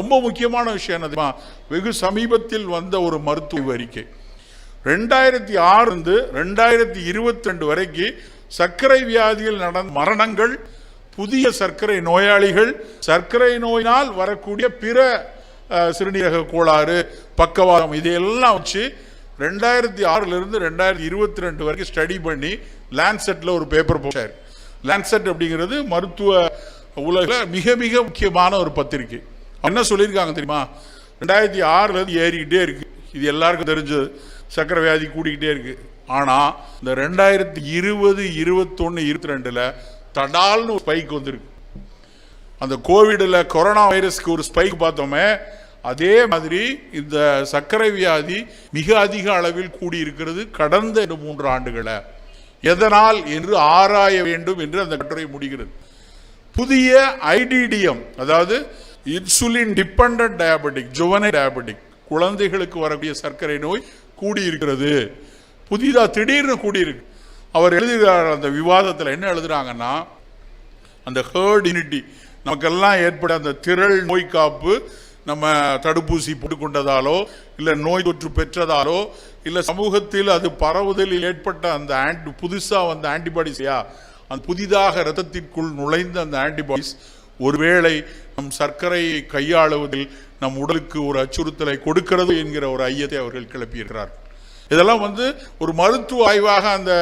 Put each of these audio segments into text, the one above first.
ரொம்ப முக்கியமான விஷயம் என்ன வெகு சமீபத்தில் வந்த ஒரு மருத்துவ அறிக்கை. ரெண்டாயிரத்தி ஆறு இருந்து ரெண்டாயிரத்தி இருபத்தி ரெண்டு வரைக்கும் சர்க்கரை வியாதியில் நடந்த மரணங்கள் புதிய சர்க்கரை நோயாளிகள் சர்க்கரை நோயினால் வரக்கூடிய பிற சிறுநீரக கோளாறு பக்கவாதம் இதையெல்லாம் வச்சு ரெண்டாயிரத்தி ஆறுலேருந்து ரெண்டாயிரத்தி இருபத்தி ரெண்டு வரைக்கும் ஸ்டடி பண்ணி லேண்ட்செட்டில் ஒரு பேப்பர் போட்டார். லேண்ட்செட் அப்படிங்கிறது மருத்துவ உலகில் மிக மிக முக்கியமான ஒரு பத்திரிகை. என்ன சொல்லியிருக்காங்க தெரியுமா? ரெண்டாயிரத்தி ஆறுலேருந்து ஏறிக்கிட்டே இருக்குது இது எல்லாருக்கும் தெரிஞ்சது சக்கரை வியாதி கூடிக்கிட்டே இருக்குது ஆனால் இந்த ரெண்டாயிரத்தி இருபது இருபத்தொன்று இருபத்தி ரெண்டில் தடால்னு ஒரு ஸ்பைக் வந்திருக்கு. அந்த கோவிடில் கொரோனா வைரஸ்க்கு ஒரு ஸ்பைக் பார்த்தோமே அதே மாதிரி இந்த சர்க்கரை வியாதி மிக அதிக அளவில் கூடியிருக்கிறது கடந்த மூன்று ஆண்டுகளை. எதனால் என்று ஆராய வேண்டும் என்று அந்த கட்டுரை முடிகிறது. புதிய ஐடிடிஎம் அதாவது insulin depend diabetic juvenile diabetic குழந்தைகளுக்கு வரக்கூடிய சர்க்கரை நோய் கூடியிருக்கிறது. புதிதாக திடீர்னு கூடியிருக்கு. அவர் எழுதுகிறார் அந்த விவாதத்தில் என்ன எழுதுறாங்கன்னா அந்த ஹேர்ட் இனிட்டி நமக்கெல்லாம் ஏற்பட அந்த திரள் நோய் காப்பு நம்ம தடுப்பூசி போட்டுக்கொண்டதாலோ இல்லை நோய் தொற்று பெற்றதாலோ இல்லை சமூகத்தில் அது பரவுதலில் ஏற்பட்ட அந்த ஆன்டி புதுசாக வந்த ஆன்டிபாடிஸையா அந்த புதிதாக ரத்தத்திற்குள் நுழைந்த அந்த ஆன்டிபாடிஸ் ஒருவேளை நம் சர்க்கரையை கையாளுவதில் நம் உடலுக்கு ஒரு அச்சுறுத்தலை கொடுக்கிறது என்கிற ஒரு ஐயத்தை அவர்கள் கிளப்பியிருக்கிறார். இதெல்லாம் வந்து ஒரு மருத்துவ ஆய்வாக அந்த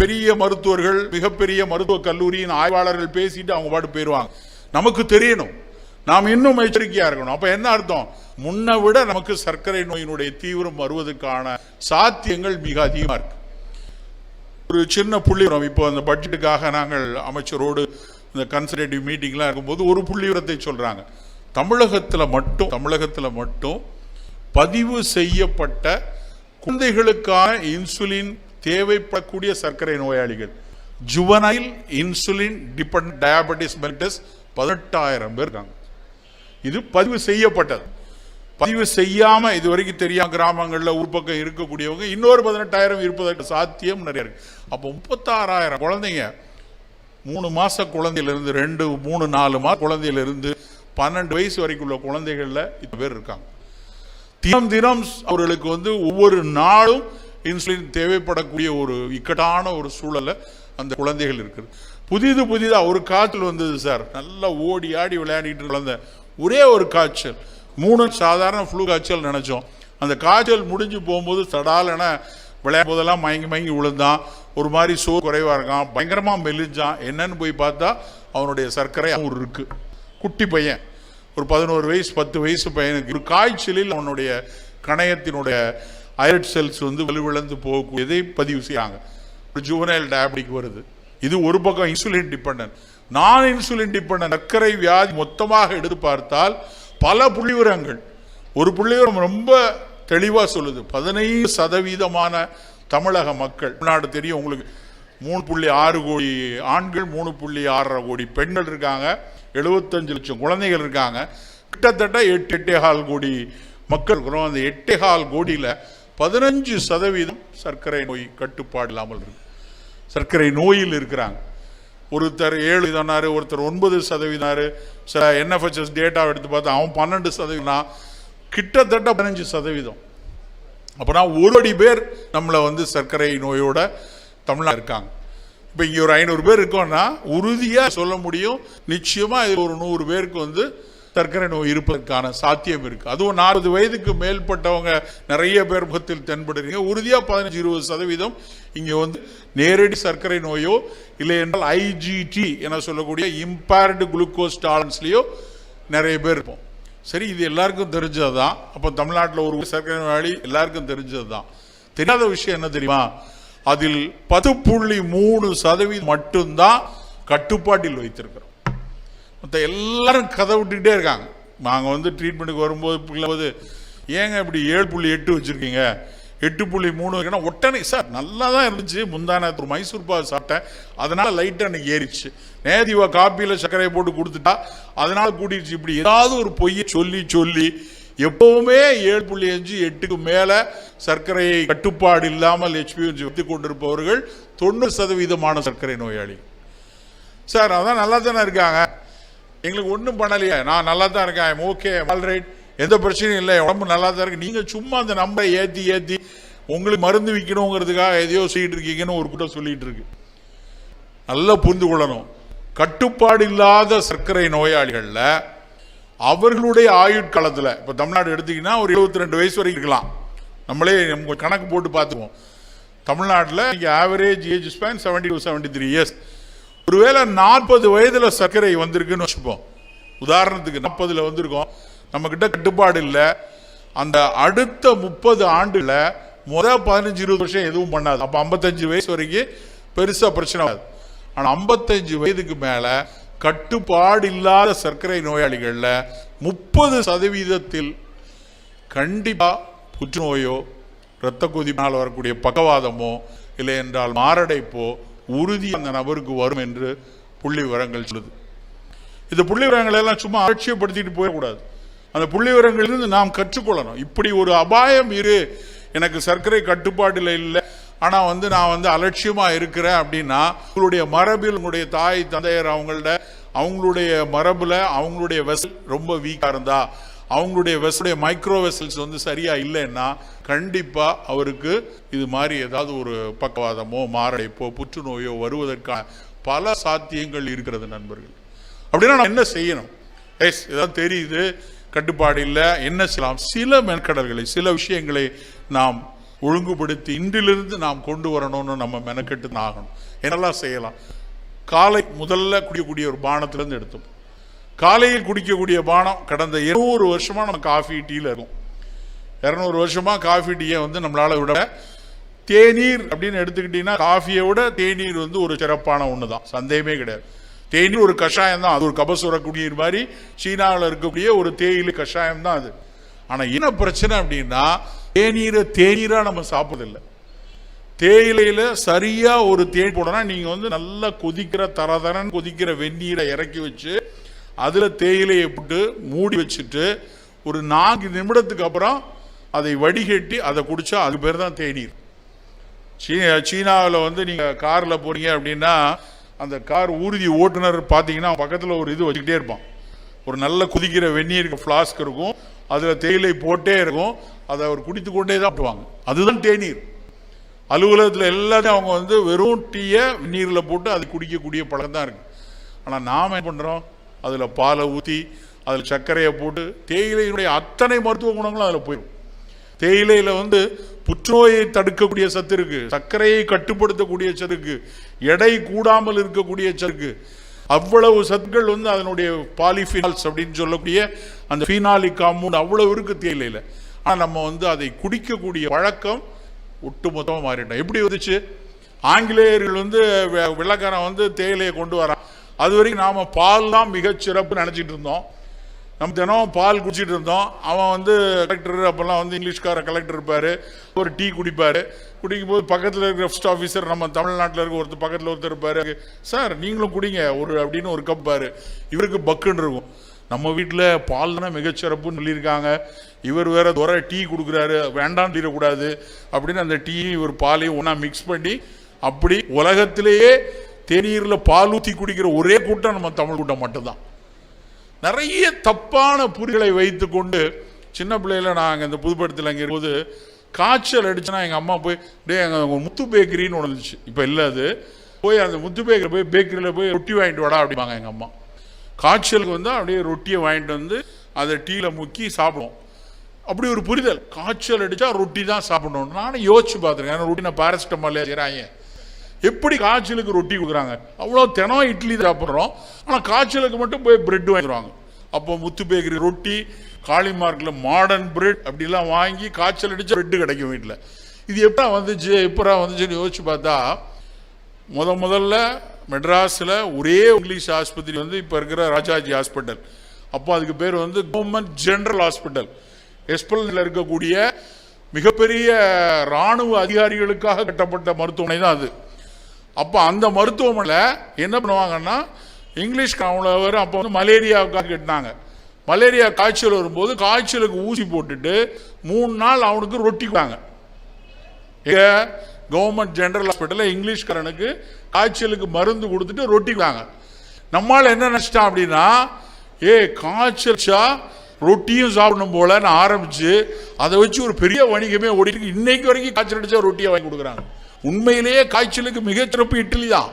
பெரிய மருத்துவர்கள் மிகப்பெரிய மருத்துவக் கல்லூரியின் ஆய்வாளர்கள் பேசிட்டு அவங்க பாட்டு போயிடுவாங்க நமக்கு தெரியணும். நாம் இன்னும் எச்சரிக்கையா இருக்கணும். அப்ப என்ன அர்த்தம்? முன்னை விட நமக்கு சர்க்கரை நோயினுடைய தீவிரம் வருவதற்கான சாத்தியங்கள் மிக அதிகமாக இருக்கு. ஒரு சின்ன புள்ளி இப்போ அந்த பட்ஜெட்டுக்காக நாங்கள் அமைச்சரோடு இந்த கன்சர்வேட்டிவ் மீட்டிங்லாம் இருக்கும்போது ஒரு புள்ளி விவரத்தை தமிழகத்தில் மட்டும் தமிழகத்தில் மட்டும் பதிவு செய்யப்பட்ட குழந்தைகளுக்கான இன்சுலின் தேவைப்படக்கூடிய சர்க்கரை நோயாளிகள். Juvenile insulin depend diabetes mellitus பதினெட்டாயிரம் பேர் இருக்காங்க. இது பதிவு செய்யப்பட்டது. பதிவு செய்யாமல் இது வரைக்கும் தெரியாம கிராமங்களில் ஊர் பக்கம் இருக்கக்கூடியவங்க இன்னொரு பதினெட்டாயிரம் இருப்பதற்கு சாத்தியம் நிறைய இருக்கு. அப்போ முப்பத்தாறாயிரம் குழந்தைங்க மூணு மாச குழந்தையிலிருந்து ரெண்டு மூணு நாலு மாச குழந்தையிலிருந்து பன்னெண்டு வயசு வரைக்கும் உள்ள குழந்தைகள்ல இத்தனை பேர் இருக்காங்க. தினம் தினம் அவர்களுக்கு வந்து ஒவ்வொரு நாளும் இன்சுலின் தேவைப்படக்கூடிய ஒரு இக்கட்டான ஒரு சூழலை அந்த குழந்தைகள் இருக்குது. புதிது புதிதாக ஒரு காய்ச்சல் வந்தது சார். நல்லா ஓடி ஆடி விளையாடிட்டு குழந்த. ஒரே ஒரு காய்ச்சல். மூணு சாதாரண ஃப்ளூ காய்ச்சல் நினைச்சோம். அந்த காய்ச்சல் முடிஞ்சு போகும்போது சடாலன விளையாடும் போதெல்லாம் மயங்கி மயங்கி விழுந்தான். ஒரு மாதிரி சோறு குறைவாக இருக்கான் பயங்கரமாக மெலிஞ்சான் என்னன்னு போய் பார்த்தா அவனுடைய சர்க்கரை ஒரு இருக்குது குட்டி பையன் ஒரு பதினோரு வயசு பத்து வயசு பையனுக்கு ஒரு காய்ச்சலில் அவனுடைய கணையத்தினுடைய ஐரட் செல்ஸ் வந்து வலுவிழந்து போகக்கூடியதை பதிவு செய்யாங்க ஒரு ஜுவனைல் டயபெட்டிக் வருது. இது ஒரு பக்கம் insulin dependent non insulin dependent சர்க்கரை வியாதி மொத்தமாக எடுத்து பார்த்தால் பல புள்ளிவிவரங்கள். ஒரு புள்ளிவிவரம் ரொம்ப தெளிவாக சொல்லுது. பதினைந்து சதவீதமான தமிழக மக்கள். தமிழ்நாடு தெரியும் உங்களுக்கு. மூணு புள்ளி ஆறு கோடி ஆண்கள் மூணு புள்ளி ஆறரை கோடி பெண்கள் இருக்காங்க. எழுபத்தஞ்சு லட்சம் குழந்தைகள் இருக்காங்க. கிட்டத்தட்ட எட்டு எட்டேகால் கோடி மக்கள் இருக்கிறோம். அந்த எட்டேகால் கோடியில் பதினஞ்சு சதவீதம் சர்க்கரை நோய் கட்டுப்பாடு இல்லாமல் இருக்கு. சர்க்கரை நோயில் இருக்கிறாங்க. ஒருத்தர் ஏழு சொன்னாரு ஒருத்தர் ஒன்பது சதவீதம் சில என்எஃப்எஸ்எஸ் டேட்டாவை எடுத்து பார்த்தா அவன் பன்னெண்டு சதவீதம்னா கிட்டத்தட்ட பதினஞ்சு சதவீதம். அப்போனா ஒரு அடி பேர் நம்மளை வந்து சர்க்கரை நோயோட தமிழ்நாடு இருக்காங்க. இப்போ இங்கே ஒரு ஐநூறு பேர் இருக்கோம்னா உறுதியாக சொல்ல முடியும். நிச்சயமாக இது ஒரு நூறு பேருக்கு வந்து சர்க்கரை நோய் இருப்பதற்கான சாத்தியம் இருக்குது அதுவும் நாற்பது வயதுக்கு மேற்பட்டவங்க நிறைய பேர் முகத்தில் தென்படுறீங்க. உறுதியாக பதினஞ்சு இருபது சதவீதம் இங்கே வந்து நேரடி சர்க்கரை நோயோ இல்லை என்றால் ஐஜிடி என சொல்லக்கூடிய இம்பேர்டு குளுக்கோஸ் டாலன்ஸ்லேயோ நிறைய பேர் இருப்போம். சரி இது எல்லாருக்கும் தெரிஞ்சது தான் அப்போ தமிழ்நாட்டில் ஒரு சர்க்கரை நோயாளி எல்லாருக்கும் தெரிஞ்சது தான் தெரியாத விஷயம் என்ன தெரியுமா? அதில் பத்து புள்ளி மூணு சதவீதம் மட்டும்தான் கட்டுப்பாட்டில் வைத்திருக்கிறோம். மற்ற எல்லாரும் கதை விட்டுக்கிட்டே இருக்காங்க. நாங்கள் வந்து ட்ரீட்மெண்ட்டுக்கு வரும்போது போது ஏங்க இப்படி ஏழு புள்ளி எட்டு வச்சுருக்கீங்க? எட்டு புள்ளி மூணு ஏன்னா ஒட்டனை சார் நல்லா தான் இருந்துச்சு. முந்தான ஒரு மைசூர் பால் சாப்பிட்டேன். அதனால் லைட்டாக எனக்கு ஏறிச்சு நேதிவா காப்பியில் சர்க்கரையை போட்டு கொடுத்துட்டா. அதனால் கூட்டிடுச்சு. இப்படி ஏதாவது ஒரு பொய்யை சொல்லி சொல்லி எப்பவுமே ஏழு புள்ளி அஞ்சு எட்டுக்கு மேலே சர்க்கரையை கட்டுப்பாடு இல்லாமல் ஹெச்பிஎன்சி வைத்து கொண்டிருப்பவர்கள் தொண்ணூறு சதவீதமான சர்க்கரை நோயாளி. சார் அதான் நல்லா தானே இருக்காங்க. எங்களுக்கு ஒன்றும் பண்ணலையே. நான் நல்லா தான் இருக்கேன் ஓகே ஆல்ரைட் எந்த பிரச்சனையும் இல்லை உடம்பு நல்லா தான் இருக்கு. நீங்க சும்மா அந்த நம்பரை ஏத்தி ஏத்தி உங்களுக்கு மருந்து விற்கணுங்கிறதுக்காக எதையோ செய்யிட்டு இருக்கீங்கன்னு ஒரு கூட்டம் சொல்லிட்டு இருக்கு. நல்லா புரிந்து கொள்ளணும். கட்டுப்பாடு இல்லாத சர்க்கரை நோயாளிகளில் அவர்களுடைய ஆயுட்காலத்தில் இப்போ தமிழ்நாடு எடுத்தீங்கன்னா ஒரு 72 ரெண்டு வயசு வரைக்கும் இருக்கலாம். நம்மளே நம்ம கணக்கு போட்டு பார்த்துக்குவோம். தமிழ்நாட்டில் இங்கே average age span seventy two seventy three years ஒருவேளை நாற்பது வயதில் சர்க்கரை வந்திருக்குன்னு வச்சுப்போம். உதாரணத்துக்கு நாற்பதில் வந்திருக்கோம். நம்மக்கிட்ட கட்டுப்பாடு இல்லை. அந்த அடுத்த முப்பது ஆண்டுல முதல் பதினஞ்சு இருபது வருஷம் எதுவும் பண்ணாது. அப்போ ஐம்பத்தஞ்சு வயசு வரைக்கும் பெருசாக பிரச்சனை ஆகாது ஆனால் ஐம்பத்தஞ்சு வயதுக்கு மேலே கட்டுப்பாடு இல்லாத சர்க்கரை நோயாளிகளில் முப்பது சதவீதத்தில் கண்டிப்பாக புற்றுநோயோ இரத்த கொதிப்பினால் வரக்கூடிய பக்கவாதமோ இல்லை என்றால் மாரடைப்போ உறுதி அந்த நபருக்கு வரும் என்று புள்ளி விவரங்கள் சொல்லுது. இந்த புள்ளி விவரங்களை எல்லாம் சும்மா அலட்சியப்படுத்திட்டு போயிடக்கூடாது. அந்த புள்ளி விவரங்களிலிருந்து நாம் கற்றுக்கொள்ளணும். இப்படி ஒரு அபாயம் இரு. எனக்கு சர்க்கரை கட்டுப்பாட்டில் இல்லை. ஆனால் வந்து நான் வந்து அலட்சியமாக இருக்கிறேன் அப்படின்னா உங்களுடைய மரபில் உங்களுடைய தாய் தந்தையர் அவங்கள்ட அவங்களுடைய மரபில் அவங்களுடைய வெசல் ரொம்ப வீக்காக இருந்தா அவங்களுடைய வெசலுடைய மைக்ரோ வெசல்ஸ் வந்து சரியாக இல்லைன்னா கண்டிப்பாக அவருக்கு இது மாதிரி ஏதாவது ஒரு பக்கவாதமோ மாரடைப்போ புற்றுநோயோ வருவதற்கான பல சாத்தியங்கள் இருக்கிறது நண்பர்கள். அப்படின்னா நான் என்ன செய்யணும்? எஸ் ஏதாவது தெரியுது? கட்டுப்பாடு இல்லை. என்ன செய்யலாம் சில மெனக்கடல்களை சில விஷயங்களை நாம் ஒழுங்குபடுத்தி இன்றிலிருந்து நாம் கொண்டு வரணும்னு நம்ம மெனக்கெட்டு தான் ஆகணும். என்னெல்லாம் செய்யலாம்? காலை முதல்ல குடிக்கக்கூடிய ஒரு பானத்திலேருந்து எடுத்தோம். காலையில் குடிக்கக்கூடிய பானம் கடந்த இருநூறு வருஷமா நம்ம காஃபி டீயில் இருக்கும். இரநூறு வருஷமா காஃபி டீயை வந்து நம்மளால விட தேநீர் அப்படின்னு எடுத்துக்கிட்டீங்கன்னா காஃபியை விட தேநீர் வந்து ஒரு சிறப்பான ஒன்று தான் சந்தேகமே கிடையாது. தேநீர் ஒரு கஷாயம் தான் அது ஒரு கபசுர குடிநீர் மாதிரி சீனாவில் இருக்கக்கூடிய ஒரு தேயிலை கஷாயம் தான் அது. ஆனால் என்ன பிரச்சனை அப்படின்னா தேநீரை தேநீராக நம்ம சாப்பிட்றதில்லை. தேயிலையில் சரியாக ஒரு தேன் போடனா நீங்கள் வந்து நல்லா கொதிக்கிற தரதரன் கொதிக்கிற வெந்நீரை இறக்கி வச்சு அதில் தேயிலையை போட்டு மூடி வச்சுட்டு ஒரு நான்கு நிமிடத்துக்கு அப்புறம் அதை வடிகட்டி அதை குடித்தா அது பேர் தான் தேநீர். சீ சீனாவில் வந்து நீங்கள் காரில் போகிறீங்க அப்படின்னா அந்த கார் ஊர்தி ஓட்டுநர் பார்த்தீங்கன்னா பக்கத்தில் ஒரு இது வச்சுக்கிட்டே இருப்பான். ஒரு நல்ல குதிக்கிற வெந்நீர் ஃப்ளாஸ்க் இருக்கும். அதில் தேயிலை போட்டே இருக்கும். அதை அவர் குடித்து கொண்டே தான் போவாங்க அதுதான் தேநீர். அலுவலகத்தில் எல்லாத்தையும் அவங்க வந்து வெறும் டீயை நீரில் போட்டு அது குடிக்கக்கூடிய பழக்கம் தான் இருக்குது ஆனால் நாம் என்ன பண்ணுறோம் அதில் பாலை ஊற்றி அதில் சர்க்கரையை போட்டு தேயிலையினுடைய அத்தனை மருத்துவ குணங்களும் அதில் போயிடும் தேயிலையில் வந்து புற்றுநோயை தடுக்கக்கூடிய சத்து இருக்கு சர்க்கரையை கட்டுப்படுத்தக்கூடிய சருக்கு எடை கூடாமல் இருக்கக்கூடிய சருக்கு அவ்வளவு சத்துக்கள் வந்து அதனுடைய பாலிஃபினால்ஸ் அப்படின்னு சொல்லக்கூடிய அந்த ஃபீனாலிக் காம்பவுண்ட் அவ்வளவு இருக்கு தேயிலையில. ஆனால் நம்ம வந்து அதை குடிக்கக்கூடிய வழக்கம் ஒட்டுமொத்தமாக மாறிட்டோம். எப்படி வந்துச்சு? ஆங்கிலேயர்கள் வந்து வெள்ளக்காரன் வந்து தேயிலையை கொண்டு வரான். அது வரைக்கும் நாம் பால் தான் மிகச் சிறப்பு இருந்தோம். நம்ம தினம் பால் குடிச்சிட்டு இருந்தோம். அவன் வந்து கலெக்டர் அப்போல்லாம் வந்து இங்கிலீஷ்கார கலெக்டர் இருப்பார். ஒரு டீ குடிப்பார். குடிக்கும் போது பக்கத்தில் இருக்கிற ஃபஸ்ட் ஆஃபீஸர் நம்ம தமிழ்நாட்டில் இருக்க ஒருத்தர் பக்கத்தில் ஒருத்தர் இருப்பார். சார் நீங்களும் குடிங்க. ஒரு அப்படின்னு ஒரு கப்பார் இவருக்கு பக்குன்னு இருக்கும். நம்ம வீட்டில் பால் தானே மிகச்சிறப்புன்னு சொல்லியிருக்காங்க. இவர் வேற துறை டீ கொடுக்குறாரு. வேண்டாம் தீரக்கூடாது. அப்படின்னு அந்த டீயும் இவர் பாலையும் ஒன்றா மிக்ஸ் பண்ணி அப்படி உலகத்திலேயே தேநீரில் பால் ஊற்றி குடிக்கிற ஒரே கூட்டம் நம்ம தமிழ் கூட்டம் மட்டும்தான். நிறைய தப்பான புரிகளை வைத்துக்கொண்டு சின்ன பிள்ளையில நாங்கள் இந்த புதுப்படத்தில் அங்கே இருக்கும்போது காய்ச்சல் அடிச்சுன்னா எங்கள் அம்மா போய் டே எங்கள் முத்து பேக்கரின்னு ஒன்று இருந்துச்சு. இப்போ இல்லை அது. போய் அந்த முத்து பேக்கரி போய் பேக்கரியில் போய் ரொட்டி வாங்கிட்டு வாடா அப்படிம்பாங்க எங்கள் அம்மா. காய்ச்சலுக்கு வந்து அப்படியே ரொட்டியை வாங்கிட்டு வந்து அதை டீயில் முக்கி சாப்பிடுவோம். அப்படி ஒரு புரிதல். காய்ச்சல் அடித்தா ரொட்டி தான் சாப்பிடணும். நானும் யோசிச்சு பார்த்துருக்கேன். ஏன்னா ரொட்டி நான் பாரஸ்டமாலே செய்கிறாங்க எப்படி காய்ச்சலுக்கு ரொட்டி கொடுக்குறாங்க? அவ்வளோ தினம் இட்லி சாப்பிட்றோம். ஆனால் காய்ச்சலுக்கு மட்டும் போய் பிரெட் வாங்கிடுவாங்க அப்போ முத்து பேக்கரி ரொட்டி காளிமார்க்கில் மாடர்ன் பிரெட் அப்படிலாம் வாங்கி காய்ச்சல் அடித்து பிரெட்டு கிடைக்கும் வீட்டில் இது எப்படா வந்துச்சு எப்படா வந்துச்சுன்னு யோசிச்சு பார்த்தா முத முதல்ல மெட்ராஸில் ஒரே இங்கிலீஷ் ஆஸ்பத்திரி வந்து இப்போ இருக்கிற ராஜாஜி ஹாஸ்பிட்டல் அப்போ அதுக்கு பேர் வந்து கவர்மெண்ட் ஜென்ரல் ஹாஸ்பிட்டல் எஸ்பல்ல இருக்கக்கூடிய மிகப்பெரிய இராணுவ அதிகாரிகளுக்காக கட்டப்பட்ட மருத்துவமனை தான் அது. அப்போ அந்த மருத்துவமனையில் என்ன பண்ணுவாங்கன்னா இங்கிலீஷ் அவ்வளோ அப்போ வந்து மலேரியாவுக்காக கட்டினாங்க. மலேரியா காய்ச்சல் வரும்போது காய்ச்சலுக்கு ஊசி போட்டுட்டு மூணு நாள் அவனுக்கு ரொட்டி கொடுத்தாங்க. கவர்மெண்ட் ஜென்ரல் ஹாஸ்பிட்டலில் இங்கிலீஷ்காரனுக்கு காய்ச்சலுக்கு மருந்து கொடுத்துட்டு ரொட்டி கொடுத்தாங்க. நம்மால் என்ன நினச்சிட்டான் அப்படின்னா ஏ காய்ச்சல்ச்சா ரொட்டியும் சாப்பிடணும் போலன்னு ஆரம்பித்து அதை வச்சு ஒரு பெரிய வணிகமே ஓடிட்டு இன்னைக்கு வரைக்கும் காய்ச்சல் அடித்தா ரொட்டியை வாங்கி கொடுக்குறாங்க. உண்மையிலேயே காய்ச்சலுக்கு மிகச்சிறப்பு இட்லி தான்.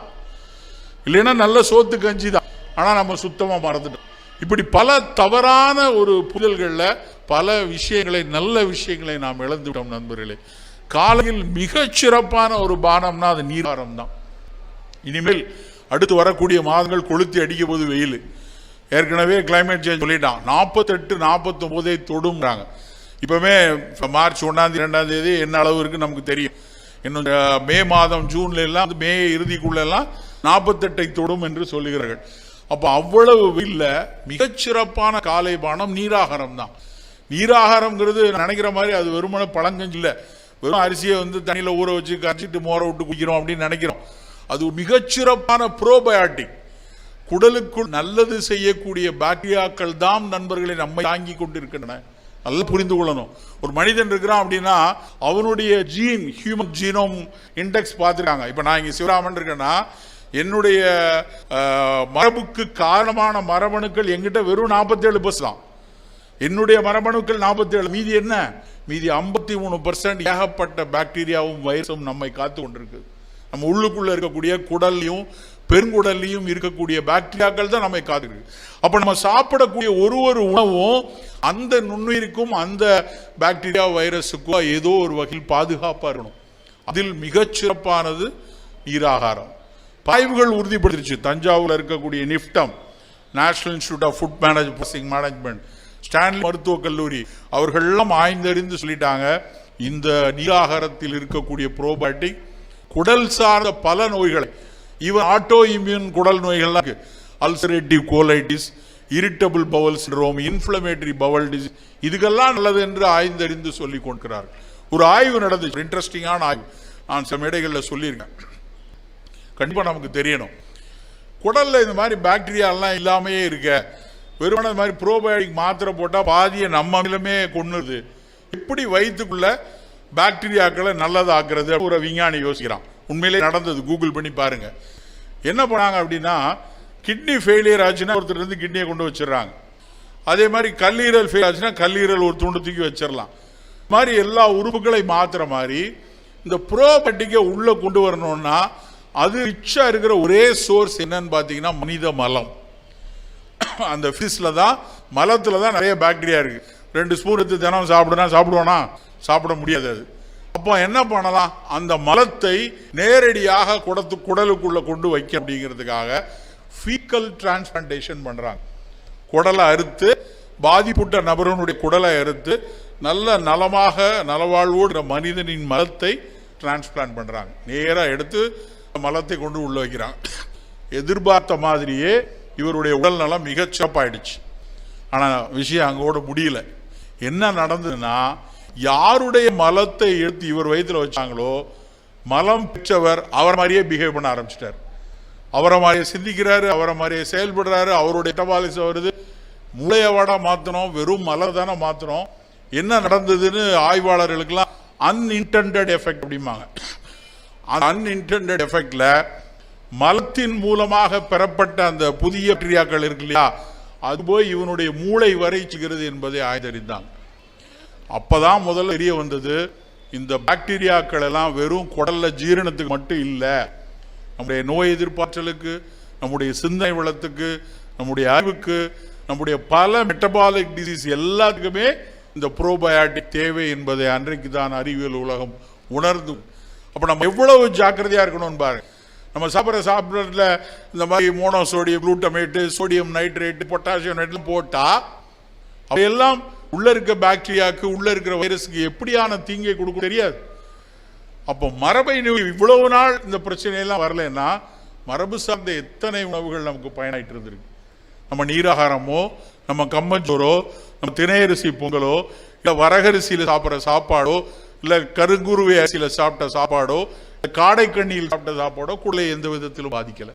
இல்லைன்னா நல்ல சோத்து கஞ்சி தான். ஆனால் நம்ம சுத்தமாக மறந்துட்டோம். இப்படி பல தவறான ஒரு புதல்களில் பல விஷயங்களை நல்ல விஷயங்களை நாம் இழந்துவிட்டோம் நண்பர்களே. காலையில் மிகச்சிறப்பான ஒரு பானம்னா அது நீராரம் தான். இனிமேல் அடுத்து வரக்கூடிய மாதங்கள் கொளுத்தி அடிக்க போது வெயில். ஏற்கனவே கிளைமேட் சேஞ்ச் சொல்லிட்டான். நாற்பத்தெட்டு நாற்பத்தொம்போதே தொடும்றாங்க இப்போவே மார்ச் ஒன்றாந்தேதி ரெண்டாந்தேதி ரெண்டாம் தேதி என்ன அளவு இருக்குன்னு நமக்கு தெரியும். இன்னும் மே மாதம் ஜூன்ல எல்லாம் மே இறுதிக்குள்ளெல்லாம் நாற்பத்தெட்டை தொடும் என்று சொல்லுகிறார்கள். அப்போ அவ்வளவு வெயில்ல மிகச்சிறப்பான காலை பானம் நீராகாரம் தான். நீராகாரம்ங்கிறது நினைக்கிற மாதிரி அது வெறுமனே பழங்கஞ்சி இல்லை. வெறும் அரிசியை வந்து தண்ணியில் ஊற வச்சு கரைச்சிட்டு மோர விட்டு குடிக்கிறோம் அப்படின்னு நினைக்கிறோம். அது மிகச்சிறப்பான ப்ரோபயாட்டிக் குடலுக்குள் நல்லது செய்யக்கூடிய பாக்டீரியாக்கள் தான் நண்பர்களை நம்மை தாங்கி கொண்டிருக்கின்றன. நல்லா புரிந்து கொள்ளணும். ஒரு மனிதன் இருக்கிறான் அப்படின்னா அவனுடைய ஜீன் ஹியூமன் ஜீனோம் இண்டெக்ஸ் பார்த்துருக்காங்க. இப்போ நான் இங்கே சிவராமன் இருக்கேன்னா என்னுடைய மரபுக்கு காரணமான மரபணுக்கள் எங்கிட்ட வெறும் நாற்பத்தேழு பர்ஸ் தான். என்னுடைய மரபணுக்கள் 47 மீதி என்ன? மீதி 53% மூணு பர்சன்ட் ஏகப்பட்ட பாக்டீரியாவும் வைரஸும் நம்மை காத்து கொண்டிருக்கு. நம்ம உள்ளுக்குள்ளே இருக்கக்கூடிய குடல்லையும் பெருங்குடல்லையும் இருக்கக்கூடிய பாக்டீரியாக்கள் தான் நம்மை காத்துருக்கு அப்போ நம்ம சாப்பிடக்கூடிய ஒரு ஒரு உணவும் அந்த நுண்ணுயிருக்கும் அந்த பாக்டீரியா வைரஸுக்கும் ஏதோ ஒரு வகையில் பாதுகாப்பாக இருக்கணும். அதில் மிகச்சிறப்பானது நீராகாரம். ஆய்வுகள் உறுதிப்படுத்திருச்சு. தஞ்சாவூரில் இருக்கக்கூடிய NIFTEM national institute of food manage management Stanley மருத்துவக் கல்லூரி அவர்கள் எல்லாம் ஆய்ந்தறிந்து சொல்லிட்டாங்க இந்த நீராகாரத்தில் இருக்கக்கூடிய ப்ரோபயோட்டிக் குடல் சார்ந்த பல நோய்களை ஈவன் ஆட்டோ இம்யூன் குடல் நோய்கள்லாம் ulcerative colitis irritable bowel syndrome inflammatory bowel disease இதுக்கெல்லாம் நல்லது என்று ஆய்ந்தறிந்து சொல்லிக் கொடுக்கிறார் ஒரு ஆய்வு நடந்துச்சு இன்ட்ரெஸ்டிங்கான ஆய்வு. நான் சில மேடைகளில் சொல்லியிருக்கேன். கண்டிப்பாக நமக்கு தெரியணும். குடலில் இந்த மாதிரி பாக்டீரியாலாம் இல்லாமையே இருக்க. வெறுமனே இந்த மாதிரி ப்ரோபயோட்டிக் மாத்திரை போட்டால் பாதியை நம்ம அமிலமே கொண்டுது இப்படி வயிற்றுக்குள்ள பாக்டீரியாக்களை நல்லதாக்குறது? ஒரு விஞ்ஞானி யோசிக்கிறான். உண்மையிலே நடந்தது. கூகுள் பண்ணி பாருங்க. என்ன பண்ணாங்க அப்படின்னா கிட்னி ஃபெயிலியர் ஆச்சுன்னா ஒருத்தர் இருந்து கிட்னியை கொண்டு வச்சிடுறாங்க. அதே மாதிரி கல்லீரல் ஃபெயில் ஆச்சுன்னா கல்லீரல் ஒரு துண்டு தூக்கி வச்சிடலாம். மாதிரி எல்லா உறுப்புகளை மாத்துற மாதிரி இந்த ப்ரோபட்டிக்கை உள்ளே கொண்டு வரணும்னா அது ரிச்சாக இருக்கிற ஒரே சோர்ஸ் என்னன்னு பார்த்தீங்கன்னா மனித மலம். அந்த ஃபிஷில் தான் மலத்தில் தான் நிறைய பாக்டீரியா இருக்குது ரெண்டு ஸ்பூன் எடுத்து தினம் சாப்பிடுனா சாப்பிடுவானா? சாப்பிட முடியாது அது. அப்போ என்ன பண்ணலாம்? அந்த மலத்தை நேரடியாக குடத்து குடலுக்குள்ளே கொண்டு வைக்க அப்படிங்கிறதுக்காக ஃபீக்கல் டிரான்ஸ்பிளான்டேஷன் பண்ணுறாங்க குடலை அறுத்து பாதிப்புட்ட நபரனுடைய குடலை அறுத்து நல்ல நலமாக நலவாழ்வோடு மனிதனின் மலத்தை டிரான்ஸ்பிளான்ட் பண்ணுறாங்க நேராக எடுத்து மலத்தை கொண்டு உள்ள வைக்கிறாங்க. எதிர்பார்த்த மாதிரியே இவருடைய உடல் நலம் மிகச் சிறப்பாயிடுச்சு. விஷயம் அங்கோட முடியல. என்ன நடந்ததுன்னா யாருடைய மலத்தை எடுத்து இவர் வயிற்றில் வச்சாங்களோ மலம் பெற்றவர் அவர் மாதிரியே பிஹேவ் பண்ண ஆரம்பிச்சிட்டார். அவரை மாதிரியே சிந்திக்கிறாரு அவரை மாதிரியே செயல்படுறாரு அவருடைய டபாலிஸ் வருது. மூளையவாடா மாற்றணும் வெறும் மலர் தானே மாற்றணும் என்ன நடந்ததுன்னு ஆய்வாளர்களுக்கெல்லாம் அன்இன்டென்டட் எஃபெக்ட் அப்படிம்பாங்க. அந்த அன்இன்டென்டட் எஃபெக்ட்ல மலத்தின் மூலமாக பெறப்பட்ட அந்த புதிய பாக்டீரியாக்கள் இருக்கு இல்லையா? அது போய் இவனுடைய மூளை வரைச்சுகிறது என்பதை ஆய்ந்தறிந்தாங்க அப்பதான் முதல்ல தெரிய வந்தது இந்த பாக்டீரியாக்கள் எல்லாம் வெறும் குடல்ல ஜீரணத்துக்கு மட்டும் இல்லை. நம்முடைய நோய் எதிர்ப்பாற்றலுக்கு நம்முடைய சிந்தனை வளத்துக்கு நம்முடைய அறிவுக்கு நம்முடைய பல மெட்டபாலிக் டிசீஸ் எல்லாத்துக்குமே இந்த ப்ரோபயாட்டிக் தேவை என்பதை அன்றைக்கு தான் அறிவியல் உலகம் உணர்ந்து அப்போ நம்ம எவ்வளவு ஜாக்கிரதையாக இருக்கணும்னு பாருங்க நம்ம சாப்பிட்ற சாப்பிட்றதுல இந்த மாதிரி monosodium glutamate sodium nitrate potassium nitrate போட்டால் அவையெல்லாம் உள்ளே இருக்க பாக்டீரியாவுக்கு உள்ளே இருக்கிற வைரஸுக்கு எப்படியான தீங்கை கொடுக்க தெரியாது. அப்போ மரபை நோய் இவ்வளவு நாள் இந்த பிரச்சனையெல்லாம் வரலைன்னா மரபு சார்ந்த எத்தனை உணவுகள் நமக்கு பயனாயிட்டு இருந்திருக்கு? நம்ம நீராகாரமோ நம்ம கம்மஞ்சோரோ நம்ம திணையரிசி பொங்கலோ இல்லை வரகரிசியில் சாப்பிட்ற சாப்பாடோ இல்லை கருங்குருவை அரிசியில் சாப்பிட்ட சாப்பாடோ இல்லை காடைக்கண்ணியில் சாப்பிட்ட சாப்பாடோ கூட எந்த விதத்திலும் பாதிக்கலை.